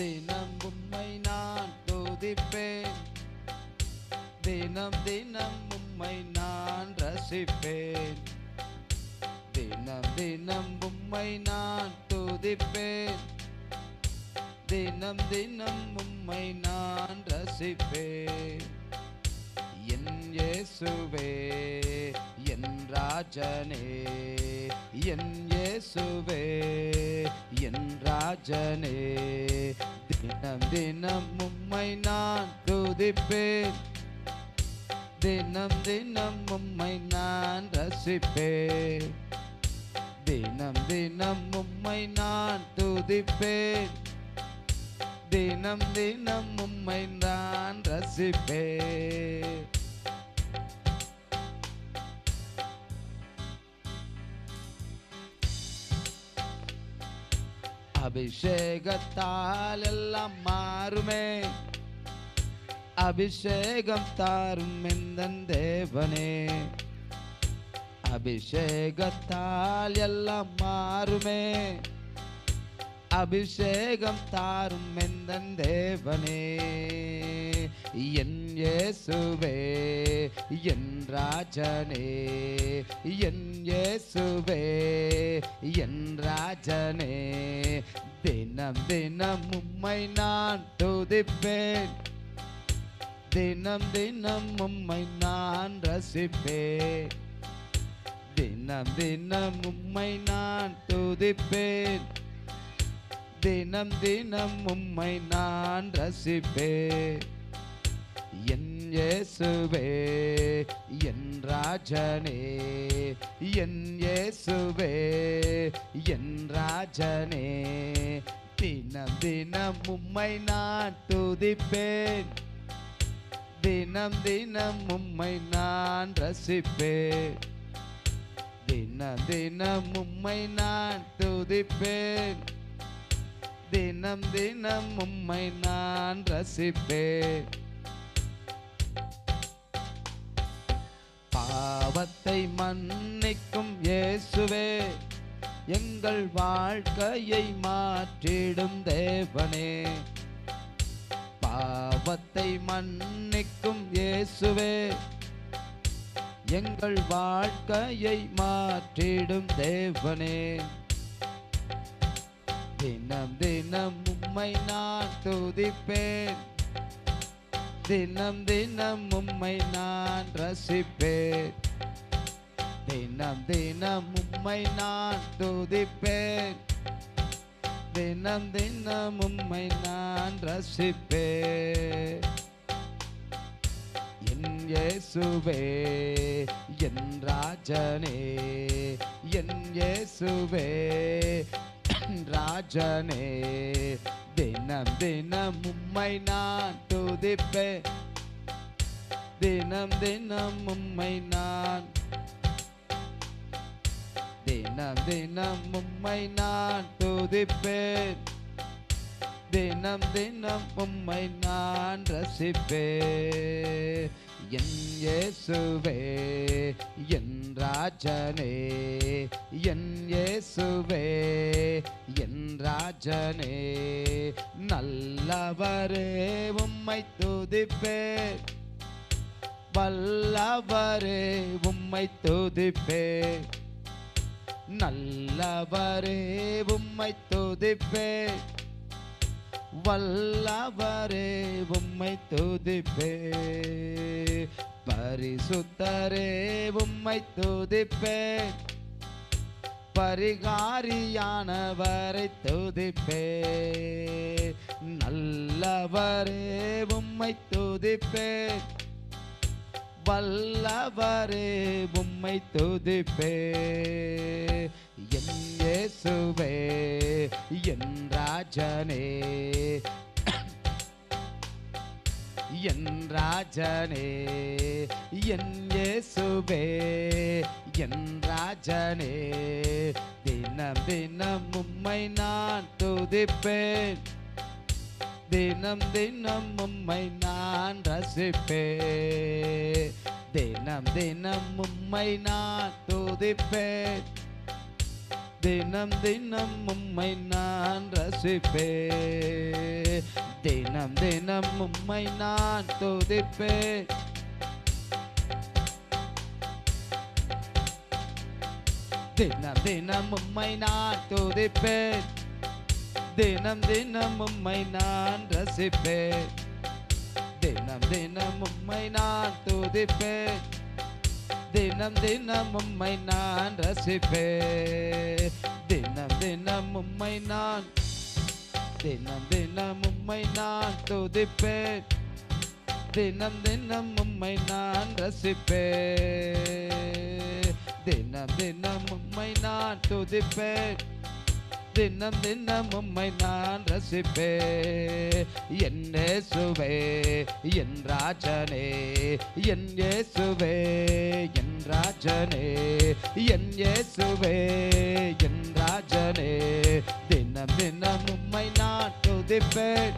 தினம் உம்மை நான் துதிப்பேன். தினம் தினம் உம்மை நான் ரசிப்பேன். தினம் தினம் உம்மை நான் துதிப்பேன். தினம் தினம் உம்மை நான் ரசிப்பேன். என் இயேசுவே. ராஜனே என் இயேசுவே என் ராஜனே தினம் தினம் உம்மை நான் துதிப்பேன். தினம் தினம் உம்மை நான் ரசிப்பேன். தினம் தினம் உம்மை நான் துதிப்பேன். தினம் தினம் உம்மை நான் ரசிப்பேன். அபிஷேகத்தால் எல்லாம் மாறுமே. அபிஷேகம் தாரும் எந்தன் தேவனே. அபிஷேகத்தால் எல்லாம் மாறுமே. அபிஷேகம் தாரும் எந்தன் தேவனே. என் இயேசுவே என் ராஜனே என் இயேசுவே என் ராஜனே. தினம் தினம் உம்மை நான் துதிப்பேன். தினம் தினம் உம்மை நான் ரசிப்பேன். தினம் தினம் உம்மை நான் துதிப்பேன். தினம் தினம் உம்மை நான் ரசிப்பேன். இயேசுவே என் ராஜனே என் இயேசுவே என் ராஜனே. தினம் தினம் உம்மை நான் துதிப்பேன். தினம் தினம் உம்மை நான் ரசிப்பேன். தினம் தினம் உம்மை நான் துதிப்பேன். தினம் தினம் உம்மை நான் ரசிப்பேன். பாவத்தை மன்னிக்கும் இயேசுவே எங்கள் வாழ்க்கையை மாற்றிடும் தேவனே. பாவத்தை மன்னிக்கும் இயேசுவே எங்கள் வாழ்க்கையை மாற்றிடும் தேவனே. தினம் தினம் உம்மை நான் துதிப்பேன். தினம் தினம் உம்மை நான் ரசிப்பேன். தினம் தினம் உம்மை நான் துதிப்பேன். தினம் தினம் உம்மை நான் ரசிப்பேன். என் இயேசுவே என் ராஜனே என் இயேசுவே என் ராஜனே தினம் தினம் உம்மை நான் துதிப்பேன். தினம் தினம் உம்மை நான் தினம் தினம் உம்மை நான் துதிப்பேன். தினம் தினம் உம்மை நான் ரசிப்பேன். என் இயேசுவே என் ராஜனே என் இயேசுவே ராஜனே நல்லவரே உம்மை துதிப்பேன் வல்லவரே உம்மை துதிப்பேன் நல்லவரே உம்மை துதிப்பேன் வல்லவரே உம்மை துதிப்பே. பரிசுத்தரே உம்மை துதிப்பே. பரிகாரியானவரை துதிப்பே. நல்லவரே உம்மை துதிப்பே. வல்லவரே உம்மை துதிப்பே. என் இயேசுவே என் ராஜனே என் ராஜனே என் இயேசுவே என் ராஜனே தினம் தினம் உம்மை நான் துதிப்பேன். தினம் தினம் உம்மை நான் ரசிப்பேன். தினம் தினம் உம்மை நான் துதிப்பேன். தினம் தினம் உம்மை நான் ரசிப்பே தினம் தினம் உம்மை நான் துதிப்பே தினம் தினம் உம்மை நான் துதிப்பேன். தினம் தினம் உம்மை நான் ரசிப்பேன். தினம் தினம் உம்மை நான் துதிப்பேன். தினம் தினம் உம்மை நான் ரசிப்பேன். தினம் தினம் உம்மை நான் தினம் தினம் உம்மை நான் துதிப்பேன். தினம் தினம் உம்மை நான் ரசிப்பேன். தினம் தினம் உம்மை நான் துதிப்பேன். தினம் தினம் உம்மை நான் ரசிப்பே என்னே சுவே என் ராஜனே என் இயேசுவே என் ராஜனே என் இயேசுவே என் ராஜனே. தினம் தினம் உம்மை நான் துதிப்பேன்.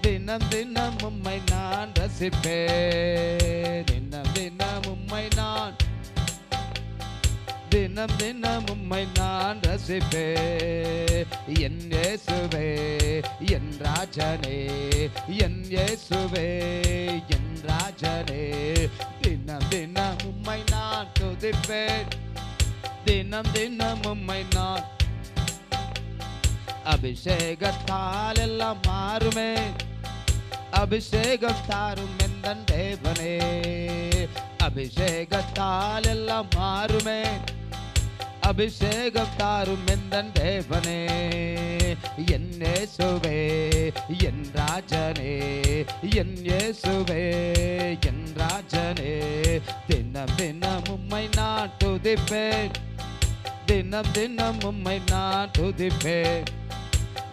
தினம் தினம் உம்மை நான் ரசிப்பேன். தினம் தினம் உம்மை நான் தினம் தினம் உம்மை நான் ரசிப்பே. என் இயேசுவே என் ராஜனே என் இயேசுவே என் ராஜனே. தினம் தினம் உம்மை நான் துதிப்பேன் தினம் தினம் உம்மை நான் அபிஷேகத்தால் எல்லாம் மாறுமே. அபிஷேகம் தாரும் எந்தன் தேவனே. அபிஷேகத்தால் எல்லாம் மாறுமே. அபிஷேகம் தாரும் எந்தன் தேவனே? என் இயேசுவே என் ராஜனே என் இயேசுவே என் ராஜனே. தினம் தினம் உம்மை நான் துதிப்பேன். தினம் தினம் உம்மை நான் துதிப்பேன்.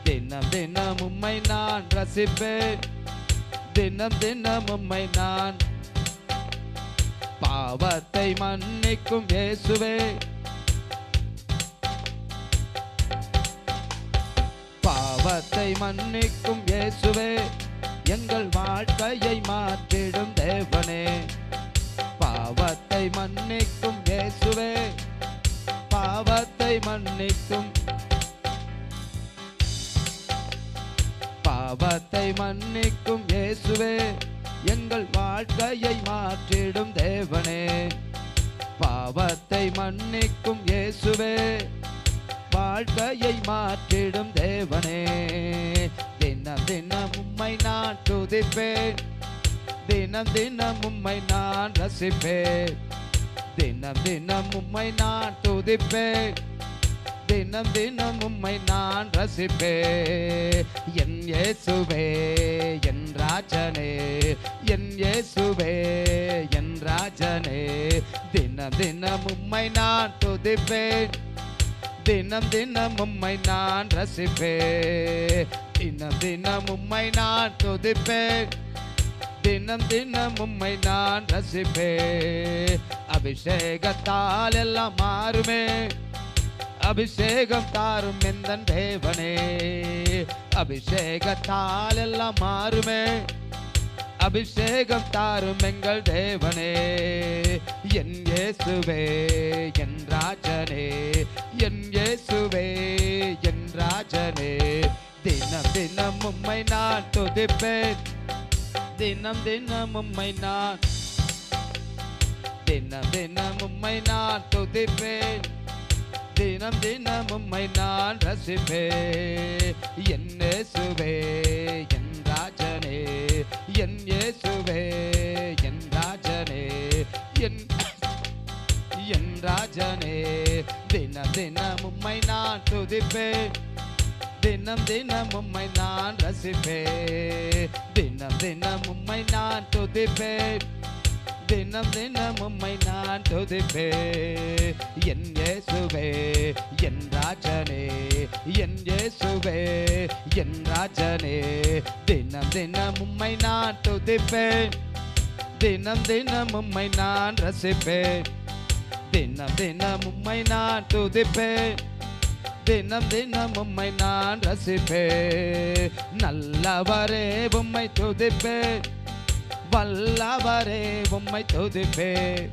தினம் தினம் உம்மை நான் ரசிப்பேன். தினம் தினம் உம்மை நான் பாவத்தை மன்னிக்கும் இயேசுவே. பாவத்தை மன்னிக்கும் இயேசுவே எங்கள் வாழ்க்கையை மாற்றிடும் தேவனே. பாவத்தை மன்னிக்கும் இயேசுவே பாவத்தை மன்னிக்கும். பாவத்தை மன்னிக்கும் இயேசுவே எங்கள் வாழ்க்கையை மாற்றிடும் தேவனே. பாவத்தை மன்னிக்கும் இயேசுவே வாழ்க்கையை காத்திடும் தேவனே. தினம் தினம் உம்மை நான் துதிப்பேன். தினம் தினம் உம்மை நான் ரசிப்பேன். தினம் தினம் உம்மை நான் துதிப்பேன். தினம் தினம் உம்மை நான் ரசிப்பேன். என் இயேசுவே என் ராஜனே என் இயேசுவே என் ராஜனே. தினம் தினம் உம்மை நான் துதிப்பேன். தினம் தினம் உம்மை நான் ரசிப்பேன். தினம் தினம் உம்மை நான் துதிப்பேன். தினம் தினம் உம்மை நான் ரசிப்பேன். அபிஷேகத்தால் எல்லாம் மாறுமே. அபிஷேகம் தாரும் எந்தன் தேவனே. அபிஷேகத்தால் எல்லாம் மாறுமே. அபிஷேகம் தாரும் எங்கள் தேவனே. என் இயேசுவே என் ராஜனே என் இயேசுவே என் ராஜனே. தினம் தினம் உம்மை நான் துதிப்பேன். தினம் தினம் உம்மை நான் தினம் தினம் உம்மை நான் துதிப்பேன். தினம் தினம் உம்மை நான் ரசிப்பே என் இயேசுவே என் ராஜனே என் இயேசுவே என் ராஜனே. என் ராஜனே தினம் தினம் உம்மை நான் துதிப்பேன். தினம் தினம் உம்மை நான் ரசிப்பேன். தினம் தினம் உம்மை நான் துதிப்பேன். தினம் தினம் உம்மை நான் துதிப்பேன். என் இயேசுவே என் ராஜனே என் இயேசுவே என் ராஜனே. தினம் தினம் உம்மை நான் துதிப்பேன். தினம் தினம் உம்மை நான் ரசிப்பேன். தினம் தினம் உம்மை நான் துதிப்பேன். தினம் தினம் உம்மை நான் ரசிப்பேன். நல்லவரே உம்மை துதிப்பேன். வல்லவரே உம்மை துதிப்பேன்.